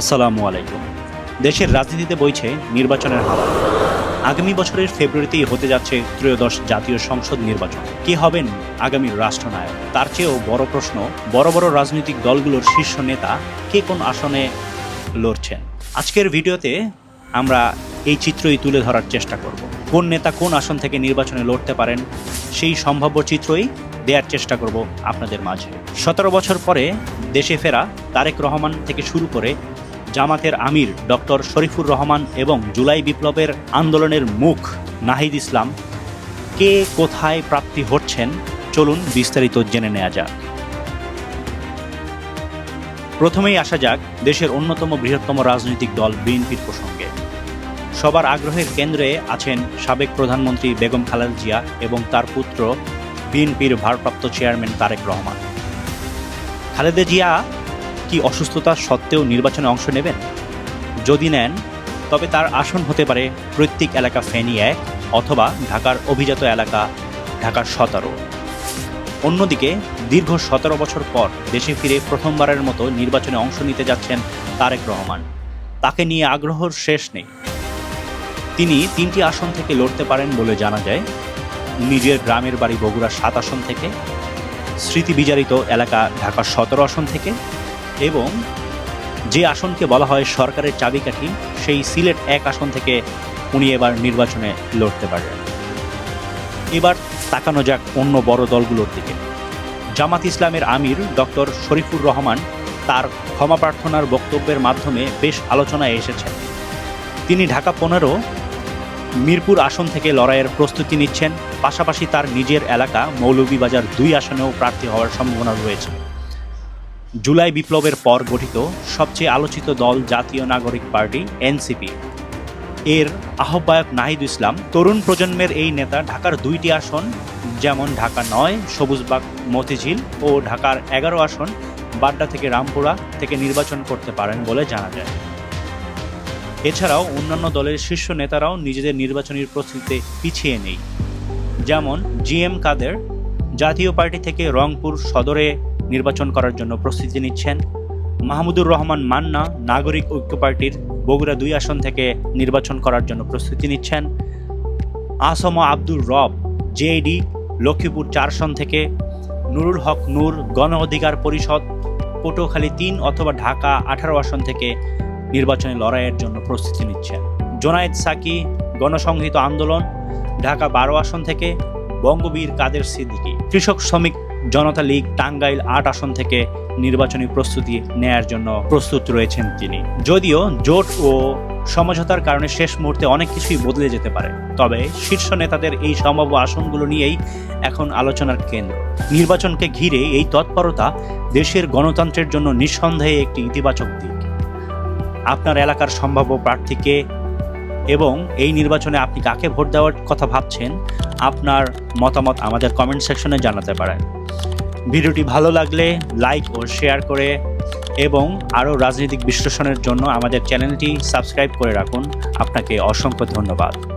আসসালামু আলাইকুম। দেশের রাজনীতিতে বইছে নির্বাচনের হাওয়া। আগামী বছরের ফেব্রুয়ারিতেই হতে যাচ্ছে ত্রয়োদশ জাতীয় সংসদ নির্বাচন। কে হবেন আগামী রাষ্ট্রনায়ক? তার চেয়েও বড় প্রশ্ন, বড় বড় রাজনৈতিক দলগুলোর শীর্ষ নেতা কে কোন আসনে লড়ছেন? আজকের ভিডিওতে আমরা এই চিত্রই তুলে ধরার চেষ্টা করব। কোন নেতা কোন আসন থেকে নির্বাচনে লড়তে পারেন, সেই সম্ভাব্য চিত্রই দেওয়ার চেষ্টা করব আপনাদের মাঝে। সতেরো বছর পরে দেশে ফেরা তারেক রহমান থেকে শুরু করে জামাতের আমির ডক্টর শরীফুর রহমান এবং জুলাই বিপ্লবের আন্দোলনের মুখ নাহিদ ইসলাম। কে কোথায় প্রাপ্তি হচ্ছেন? চলুন বিস্তারিত জেনে নেওয়া যাক। প্রথমেই আসা যাক দেশের অন্যতম বৃহত্তম রাজনৈতিক দল বিএনপির প্রসঙ্গে। সবার আগ্রহের কেন্দ্রে আছেন সাবেক প্রধানমন্ত্রী বেগম খালেদা জিয়া এবং তার পুত্র বিএনপির ভারপ্রাপ্ত চেয়ারম্যান তারেক রহমান। খালেদা জিয়া কি অসুস্থতা সত্ত্বেও নির্বাচনে অংশ নেবেন? যদি নেন, তবে তার আসন হতে পারে প্রত্যেক এলাকা ফেনী এক অথবা ঢাকার অভিজাত এলাকা ঢাকার সতেরো। অন্যদিকে, দীর্ঘ সতেরো বছর পর দেশে ফিরে প্রথমবারের মতো নির্বাচনে অংশ নিতে যাচ্ছেন তারেক রহমান। তাকে নিয়ে আগ্রহর শেষ নেই। তিনি তিনটি আসন থেকে লড়তে পারেন বলে জানা যায়। নিজের গ্রামের বাড়ি বগুড়া সাত আসন থেকে। স্মৃতি বিজারিত এলাকা ঢাকার সতেরো আসন থেকে। এবং যে আসনকে বলা হয় সরকারের চাবিকাঠি, সেই সিলেট এক আসন থেকে উনি এবার নির্বাচনে লড়তে পারবেন। এবার তাকানো যাক অন্য বড় দলগুলোর দিকে। জামাত ইসলামের আমির ডক্টর শরীফুর রহমান তার ক্ষমা প্রার্থনার বক্তব্যের মাধ্যমে বেশ আলোচনায় এসেছেন। তিনি ঢাকা পনেরো, মিরপুর আসন থেকে লড়াইয়ের প্রস্তুতি নিচ্ছেন। পাশাপাশি তার নিজের এলাকা মৌলভীবাজার দুই আসনেও প্রার্থী হওয়ার সম্ভাবনা রয়েছে। জুলাই বিপ্লবের পর গঠিত সবচেয়ে আলোচিত দল জাতীয় নাগরিক পার্টি, এনসিপি। এর আহ্বায়ক নাহিদ ইসলাম, তরুণ প্রজন্মের এই নেতা ঢাকার দুইটি আসন, যেমন ঢাকা নয়, সবুজবাগ, মতিঝিল ও ঢাকার এগারো আসন, বাড্ডা থেকে রামপুরা থেকে নির্বাচন করতে পারেন বলে জানা যায়। এছাড়াও অন্যান্য দলের শীর্ষ নেতারাও নিজেদের নির্বাচনী প্রস্তুতিতে পিছিয়ে নেই। যেমন জি এম কাদের, জাতীয় পার্টি থেকে রংপুর সদরে নির্বাচন করার জন্য প্রস্তুতি নিচ্ছেন মাহমুদুর রহমান মান্না, নাগরিক ঐক্য পার্টির বগুড়া দুই আসন থেকে নির্বাচন করার জন্য প্রস্তুতি নিচ্ছেন আসম আব্দুর রব জেএডি লক্ষ্মীপুর চার আসন থেকে, নুরুল হক নূর গণ অধিকার পরিষদ, পটুয়াখালী তিন অথবা ঢাকা আঠারো আসন থেকে নির্বাচনী লড়াইয়ের জন্য প্রস্তুতি নিচ্ছেন। জোনায়েদ সাকি, গণসংহিত আন্দোলন, ঢাকা বারো আসন থেকে, বঙ্গবীর কাদের সিদ্দিকি। কৃষক শ্রমিক জনতা লীগ টাঙ্গাইল আট আসন থেকে নির্বাচনী প্রস্তুতি নেয়ার জন্য প্রস্তুত রয়েছেন তিনি। যদিও জোট ও সমঝোতার কারণে শেষ মুহূর্তে অনেক কিছুই বদলে যেতে পারে। তবে শীর্ষ নেতাদের এই সম্ভাব্য আসনগুলো নিয়েই এখন আলোচনার কেন্দ্র। নির্বাচনকে ঘিরে এই তৎপরতা দেশের গণতন্ত্রের জন্য নিঃসন্দেহে একটি ইতিবাচক দিক। আপনার এলাকার সম্ভাব্য প্রার্থীকে এবং এই নির্বাচনে আপনি কাকে ভোট দেওয়ার কথা ভাবছেন আপনার মতামত আমাদের কমেন্ট সেকশনে জানাতে পারেন। ভিডিওটি ভালো লাগলে লাইক ও শেয়ার করে এবং আরও রাজনৈতিক বিশ্লেষণের জন্য আমাদের চ্যানেলটি সাবস্ক্রাইব করে রাখুন। আপনাকে অসংখ্য ধন্যবাদ।